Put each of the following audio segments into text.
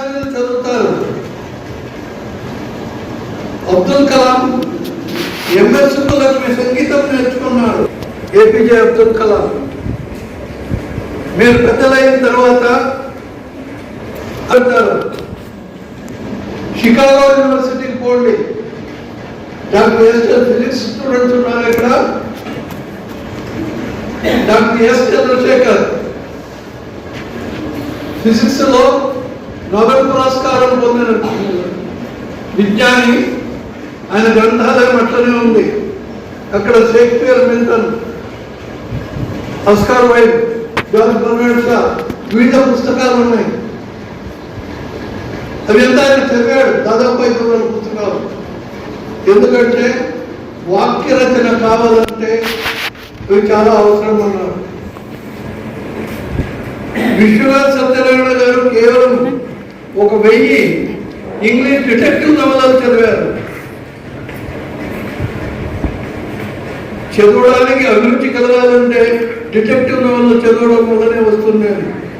విజ్ఞానులు చదువుతారు అబ్దుల్ కలాం ఎంఎస్ లక్ష్మి సంగీతం నేర్చుకున్నాడు ఏపీజే అబ్దుల్ కలాం మీరు పెద్దలైన తర్వాత అంటారు షికాగో యూనివర్సిటీకి పోండి డాక్టర్ ఎస్టర్ ఫిజిక్స్ స్టూడెంట్స్ ఉన్నారు ఇక్కడ డాక్టర్ ఎస్ చంద్రశేఖర్ ఫిజిక్స్ లో నోబెల్ పురస్కారం పొందిన విజ్ఞాని ఆయన గ్రంథాలయం అట్లనే ఉంది. అక్కడ Shakespeare Milton Oscar Wilde John Bernard Shaw వివిధ పుస్తకాలు ఉన్నాయి. అవి ఎంత ఆయన చదివాడు? దాదాపు ఐదు వందల పుస్తకాలు. ఎందుకంటే వాక్య రచన కావాలంటే అవి చాలా అవసరం అన్నారు. విశ్వనాథ్ సత్యనారాయణ గారు కేవలం ఒక వెయ్యి ఇంగ్లీష్ డిటెక్టివ్ నవలలు చదివారు. చదవడానికి అభిరుచి కలగాలంటే డిటెక్టివ్ నవలలు చదవడం వల్లనే వస్తుంది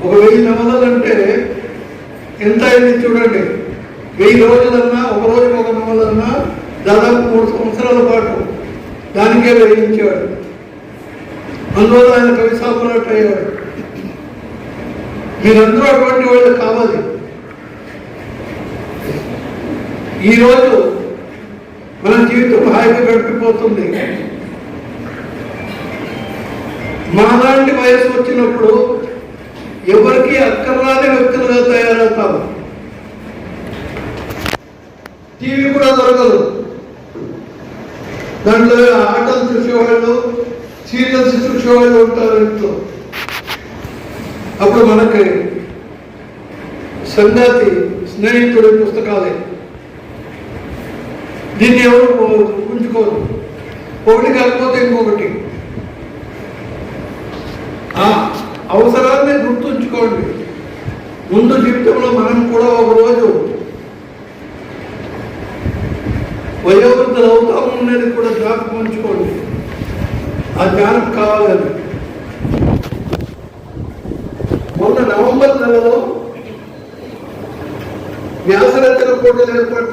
ఒక వెయ్యి నవలలు అంటే ఎంత అయింది చూడండి. వెయ్యి రోజులన్నా ఒక రోజు ఒక నవలన్నా దాదాపు మూడు సంవత్సరాల పాటు దానికే వేయించాడు అందువల్ల ఆయన కవి సామ్రాట్ అయ్యాడు మీరందరూ అటువంటి వాళ్ళు కావాలి. ఈరోజు మన జీవితం హాయిగా గడిపిపోతుంది. మాలాంటి వయసు వచ్చినప్పుడు ఎవరికి అక్కర్రాని వ్యక్తులుగా తయారవుతాము. టీవీ కూడా దొరకదు. దాంట్లో ఆటలు చూసేవాళ్ళు సీరియల్స్ చూసేవాళ్ళు ఉంటారు ఇంట్లో. అప్పుడు మనకి సంగాతి స్నేహితుడి పుస్తకాలే. దీన్ని ఎవరు ఉంచుకోరు ఒకటి కాకపోతే ఇంకొకటి. ఆ అవసరాన్ని గుర్తుంచుకోండి. ముందు జీవితంలో మనం కూడా ఒక రోజు వయోవృద్ధులు అవుతాం అనేది కూడా జ్ఞాపకం ఉంచుకోండి. ఆ జ్ఞానం కావాలని. మొన్న నవంబర్ నెలలో వ్యాసరచన పోటీలు ఏర్పాటు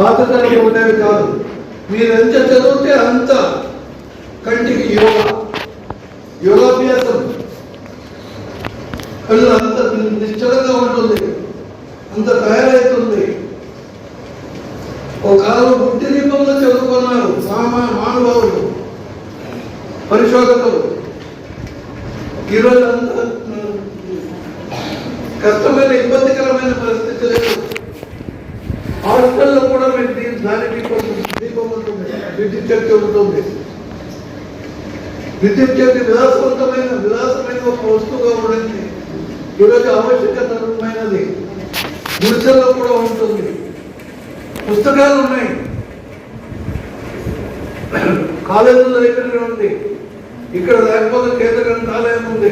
పాతతరం ఉండేవి కాదు. మీరు ఎంత చదివితే అంత కంటికి యోగా యోగాభ్యాసం. కళ్ళు అంత నిశ్చలంగా ఉంటుంది అంత తయారవుతుంది ఒక కాలం బుద్ధి దీపంలో చదువుకున్నారు సామా మానవులు పరిశోధకులు ఈరోజు అంత కష్టమైన ఇబ్బందికరమైన పరిస్థితి లేదు. హాస్టల్లో కూడా మీకు దీని దానికి విద్యుత్ శక్తి ఉంటుంది. విద్యుత్ శక్తి విలాసవంతమైన విలాసమైన ఒక వస్తువుగా ఉండింది. ఈరోజు ఆవశ్యకతమైనది గుడిసెల్లో కూడా ఉంటుంది. పుస్తకాలు ఉన్నాయి. కాలేజీలో లైబ్రరీ ఉంది. ఇక్కడ లేకపోతే కేంద్ర గ్రంథాలయం ఉంది.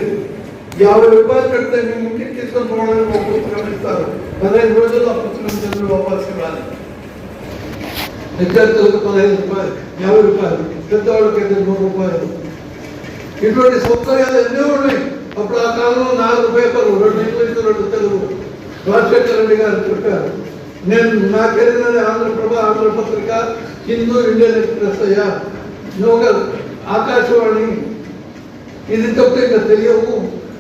యాభై రూపాయలు కడితే మేము ఇంటికి తీసుకొని పోవడానికి ఒక పుస్తకం ఇస్తారు పదహైదు రోజుల్లో ఆ పుస్తకం చదువు వాపస్ ఇవ్వాలి విద్యార్థులకు పదహైదు రూపాయలు యాభై రూపాయలు పెద్దవాళ్ళకి అయితే నూరు రూపాయలు. ఇటువంటి సౌకర్యాలు ఎన్నో ఉన్నాయి. అప్పుడు ఆ కాలంలో నాలుగు పేపర్లు రెండు ఇంగ్లీష్ రెండు తెలుగు. రాజశేఖర రెడ్డి గారు చెప్పారు నేను నా నాకెళ్ళినది ఆంధ్రప్రభ ఆంధ్రపత్రిక హిందూ ఇండియన్ ఎక్స్ప్రెస్ అయ్యా. నువ్వు ఆకాశవాణి. ఇది తప్పితే ఇంకా తెలియవు.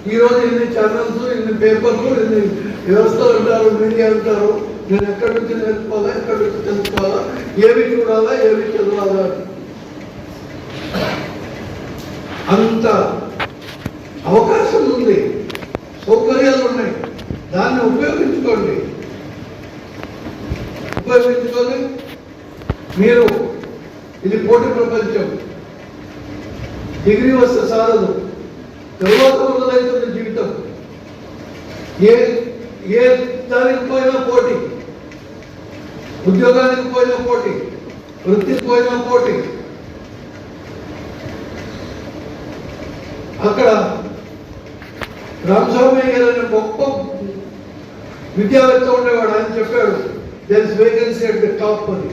ఈరోజు ఇన్ని ఛానల్స్ ఇన్ని పేపర్లు ఇన్ని వ్యవస్థలు అంటారు మీడియా అంటారు నేను ఎక్కడి నుంచి నేర్చుకోవాలా ఎక్కడి నుంచి తెలుసుకోవాలా ఏవి చూడాలా ఏవి చదవాలా? అంత అవకాశం ఉంది సౌకర్యాలు ఉన్నాయి. దాన్ని ఉపయోగించుకోండి. ఉపయోగించుకొని మీరు ఇది పోటీ ప్రపంచం. డిగ్రీ వస్తే సాధదు తర్వాత మొదలవుతున్న జీవితం. ఏ ఏ దానికి పోయినా పోటీ. ఉద్యోగానికి పోయినా పోటీ. వృత్తికి పోయినా పోటీ. అక్కడ రామస్వామి గారు అనే గొప్ప విద్యావేత్త ఉండేవాడు ఆయన చెప్పాడు. There is vacancy at the top అని